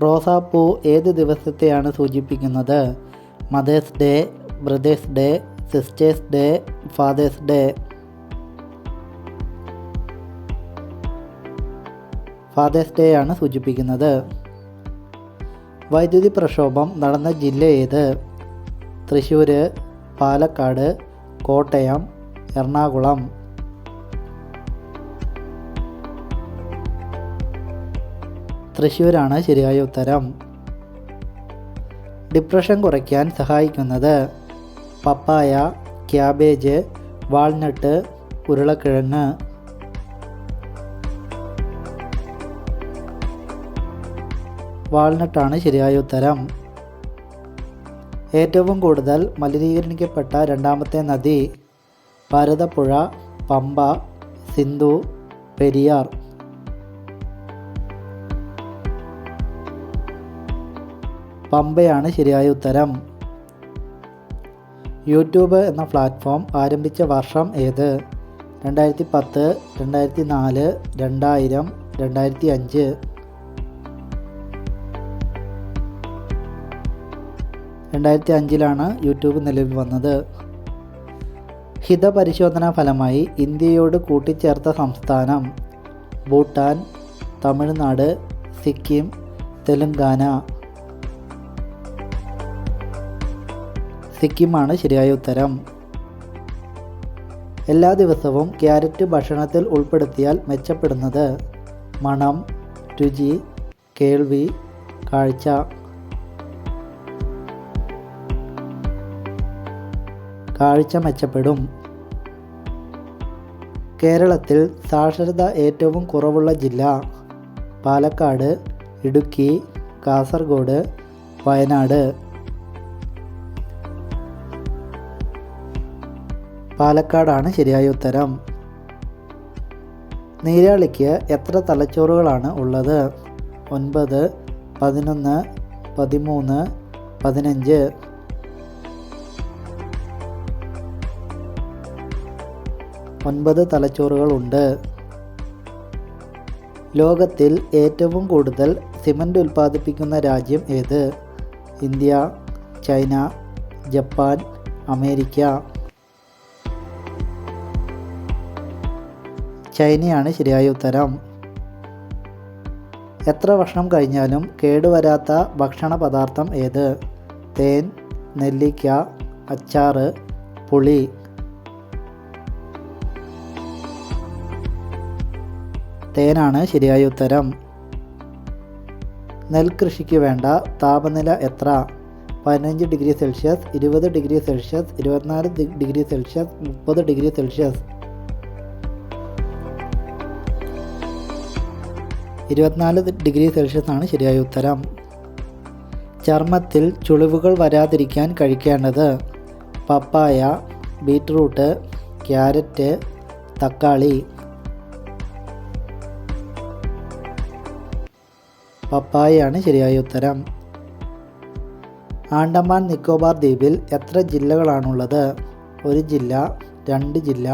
റോസാപ്പൂ ഏത് ദിവസത്തെയാണ് സൂചിപ്പിക്കുന്നത്? Mother's day brother's day sister's day father's day. Father's day ആണ് സൂചിപ്പിക്കുന്നത്. വൈദ്യുതി പ്രക്ഷോഭം നടന്ന ജില്ല ഏത്? തൃശ്ശൂർ പാലക്കാട് കോട്ടയം എറണാകുളം. തൃശ്ശൂരാണ് ശരിയായ ഉത്തരം. ഡിപ്രഷൻ കുറയ്ക്കാൻ സഹായിക്കുന്നത് പപ്പായ ക്യാബേജ് വാൾനട്ട് ഉരുളക്കിഴങ്ങ്. വാൾനട്ടാണ് ശരിയായ ഉത്തരം. ഏറ്റവും കൂടുതൽ മലിനീകരിക്കപ്പെട്ട രണ്ടാമത്തെ നദി ഭാരതപ്പുഴ പമ്പ സിന്ധു പെരിയാർ. പമ്പയാണ് ശരിയായ ഉത്തരം. യൂട്യൂബ് എന്ന പ്ലാറ്റ്ഫോം ആരംഭിച്ച വർഷം ഏത്? രണ്ടായിരത്തി പത്ത് രണ്ടായിരത്തി നാല് രണ്ടായിരം രണ്ടായിരത്തി അഞ്ച് രണ്ടായിരത്തി അഞ്ചിലാണ് യൂട്യൂബ് നിലവിൽ വന്നത്. ഹിതപരിശോധനാ ഫലമായി ഇന്ത്യയോട് കൂട്ടിച്ചേർത്ത സംസ്ഥാനം ഭൂട്ടാൻ തമിഴ്നാട് സിക്കിം തെലുങ്കാന. സിക്കിമാണ് ശരിയായ ഉത്തരം. എല്ലാ ദിവസവും ക്യാരറ്റ് ഭക്ഷണത്തിൽ ഉൾപ്പെടുത്തിയാൽ മെച്ചപ്പെടുന്നത്. മണം രുചി കേൾവി കാഴ്ച. കാഴ്ച മെച്ചപ്പെടും. കേരളത്തിൽ സാക്ഷരത ഏറ്റവും കുറവുള്ള ജില്ല പാലക്കാട് ഇടുക്കി കാസർഗോഡ് വയനാട്. പാലക്കാടാണ് ശരിയായ ഉത്തരം. നീരാളിക്ക് എത്ര തലച്ചോറുകളാണ് ഉള്ളത്? ഒൻപത് പതിനൊന്ന് പതിമൂന്ന് പതിനഞ്ച്. ഒൻപത് തലച്ചോറുകളുണ്ട്. ലോകത്തിൽ ഏറ്റവും കൂടുതൽ സിമന്റ് ഉൽപ്പാദിപ്പിക്കുന്ന രാജ്യം ഏത്? India China Japan America. ചൈനയാണ് ശരിയായ ഉത്തരം. എത്ര വർഷം കഴിഞ്ഞാലും കേടുവരാത്ത ഭക്ഷണ പദാർത്ഥം ഏത്? തേൻ നെല്ലിക്ക അച്ചാറ് പുളി. തേനാണ് ശരിയായ ഉത്തരം. നെൽകൃഷിക്ക് വേണ്ട താപനില എത്ര? പതിനഞ്ച് ഡിഗ്രി സെൽഷ്യസ് ഇരുപത് ഡിഗ്രി സെൽഷ്യസ് ഇരുപത്തിനാല് ഡിഗ്രി സെൽഷ്യസ് മുപ്പത് ഡിഗ്രി സെൽഷ്യസ്. ഇരുപത്തിനാല് ഡിഗ്രി സെൽഷ്യസ് ആണ് ശരിയായ ഉത്തരം. ചർമ്മത്തിൽ ചുളിവുകൾ വരാതിരിക്കാൻ കഴിക്കേണ്ടത് പപ്പായ ബീറ്റ്റൂട്ട് ക്യാരറ്റ് തക്കാളി. പപ്പായയാണ് ശരിയായ ഉത്തരം. ആണ്ടമാൻ നിക്കോബാർ ദ്വീപിൽ എത്ര ജില്ലകളാണുള്ളത്? ഒരു ജില്ല രണ്ട് ജില്ല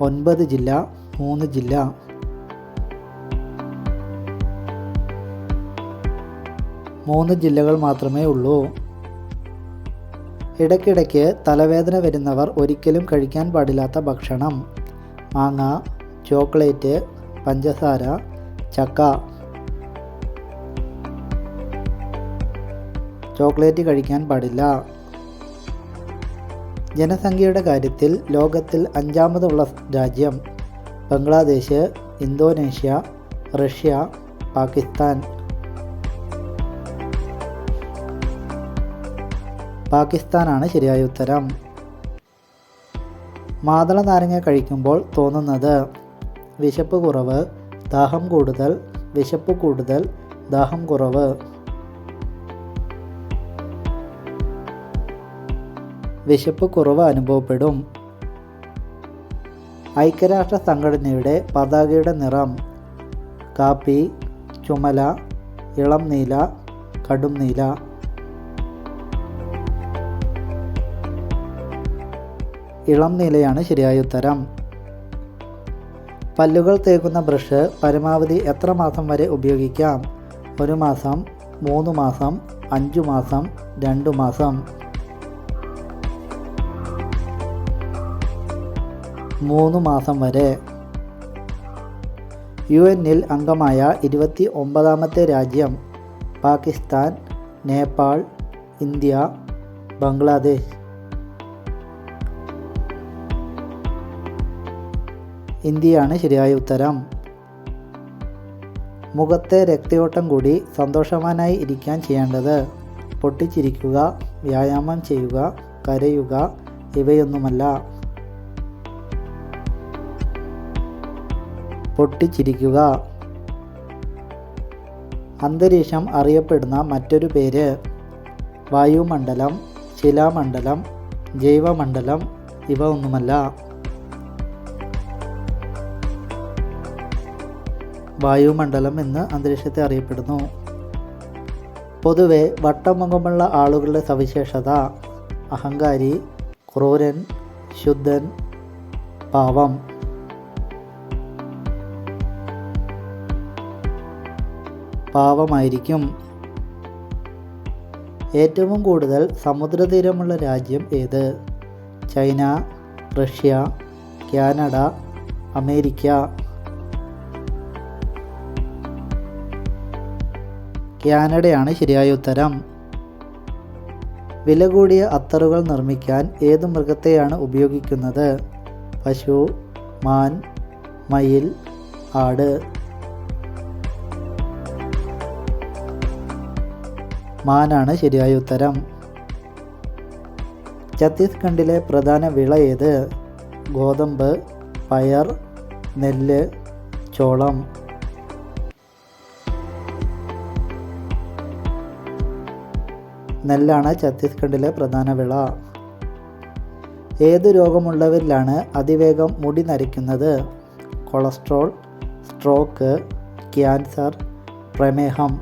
ഒൻപത് ജില്ല മൂന്ന് ജില്ല. മൂന്ന് ജില്ലകൾ മാത്രമേ ഉള്ളൂ. ഇടയ്ക്കിടയ്ക്ക് തലവേദന വരുന്നവർ ഒരിക്കലും കഴിക്കാൻ പാടില്ലാത്ത ഭക്ഷണം. മാങ്ങ ചോക്ലേറ്റ് പഞ്ചസാര ചക്ക. ചോക്ലേറ്റ് കഴിക്കാൻ പാടില്ല. ജനസംഖ്യയുടെ കാര്യത്തിൽ ലോകത്തിൽ അഞ്ചാമതുള്ള രാജ്യം ബംഗ്ലാദേശ് ഇന്തോനേഷ്യ റഷ്യ പാകിസ്ഥാൻ. പാകിസ്ഥാനാണ് ശരിയായ ഉത്തരം. മാതള നാരങ്ങ കഴിക്കുമ്പോൾ തോന്നുന്നത് വിശപ്പ് കുറവ് ദാഹം കൂടുതൽ വിശപ്പ് കൂടുതൽ ദാഹം കുറവ്. വിശപ്പ് കുറവ് അനുഭവപ്പെടും. ഐക്യരാഷ്ട്ര സംഘടനയുടെ പതാകയുടെ നിറം കാപ്പി ചുമല ഇളം നീല കടും നീല. ഇളം നീലയാണ് ശരിയായ ഉത്തരം. പല്ലുകൾ തേക്കുന്ന ബ്രഷ് പരമാവധി എത്ര മാസം വരെ ഉപയോഗിക്കാം? ഒരു മാസം മൂന്ന് മാസം അഞ്ചു മാസം രണ്ടു മാസം. മൂന്ന് മാസം വരെ. യു എന്നിൽ അംഗമായ ഇരുപത്തി ഒമ്പതാമത്തെ രാജ്യം പാകിസ്ഥാൻ നേപ്പാൾ ഇന്ത്യ ബംഗ്ലാദേശ്. ഇന്ത്യയാണ് ശരിയായ ഉത്തരം. മുഖത്തെ രക്തയോട്ടം കൂടി സന്തോഷവാനായി ഇരിക്കാൻ ചെയ്യേണ്ടത് പൊട്ടിച്ചിരിക്കുക വ്യായാമം ചെയ്യുക കരയുക ഇവയൊന്നുമല്ല. പൊട്ടിച്ചിരിക്കുക. അന്തരീക്ഷം അറിയപ്പെടുന്ന മറ്റൊരു പേര് വായുമണ്ഡലം ശിലാമണ്ഡലം ജൈവമണ്ഡലം ഇവ ഒന്നുമല്ല വായുമണ്ഡലം എന്ന് അന്തരീക്ഷത്തെ അറിയപ്പെടുന്നു. പൊതുവെ വട്ടമുഖമുള്ള ആളുകളുടെ സവിശേഷത അഹങ്കാരി ക്രൂരൻ ശുദ്ധൻ പാവം. പാവമായിരിക്കും. ഏറ്റവും കൂടുതൽ സമുദ്രതീരമുള്ള രാജ്യം ഏത്? China Russia Canada America. കാനഡയാണ് ശരിയായ ഉത്തരം. വില കൂടിയ അത്തറുകൾ നിർമ്മിക്കാൻ ഏത് മൃഗത്തെയാണ് ഉപയോഗിക്കുന്നത്? പശു മാൻ മയിൽ ആട്. മാനാണ് ശരിയായ ഉത്തരം. ഛത്തീസ്ഗഡിലെ പ്രധാന വിള ഏത്? ഗോതമ്പ് പയർ നെല്ല് ചോളം. നെല്ലാണ് ഛത്തീസ്ഗഡിലെ പ്രധാന വിള. ഏത് രോഗമുള്ളവരിലാണ് അതിവേഗം മുടി നരയ്ക്കുന്നത്? കൊളസ്ട്രോൾ സ്ട്രോക്ക് ക്യാൻസർ പ്രമേഹം.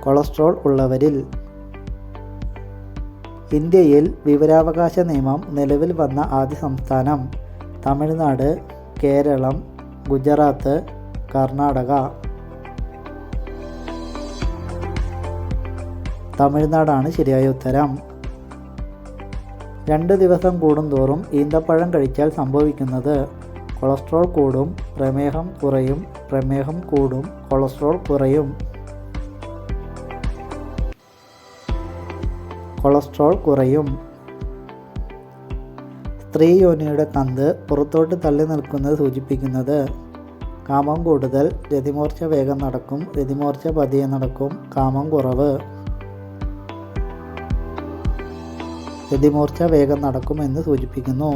കൊളസ്ട്രോൾ ഉള്ളവരിൽ ഇന്ത്യയിൽ വിവരാവകാശ നിയമം നിലവിൽ വന്ന ആദ്യ സംസ്ഥാനം തമിഴ്നാട് കേരളം ഗുജറാത്ത് കർണാടക. തമിഴ്നാടാണ് ശരിയായ ഉത്തരം. രണ്ട് ദിവസം കൂടുന്തോറും ഈന്തപ്പഴം കഴിച്ചാൽ സംഭവിക്കുന്നത്. കൊളസ്ട്രോൾ കൂടും പ്രമേഹം കുറയും പ്രമേഹം കൂടും കൊളസ്ട്രോൾ കുറയും. കൊളസ്ട്രോൾ കുറയും. സ്ത്രീ യോനിയുടെ കന്ത് പുറത്തോട്ട് തള്ളി നിൽക്കുന്നത് സൂചിപ്പിക്കുന്നത്. കാമം കൂടുതൽ രതിമൂർച്ച വേഗം നടക്കും രതിമൂർച്ച പതിയെ നടക്കും കാമം കുറവ്. രതിമൂർച്ച വേഗം നടക്കുമെന്ന് സൂചിപ്പിക്കുന്നു.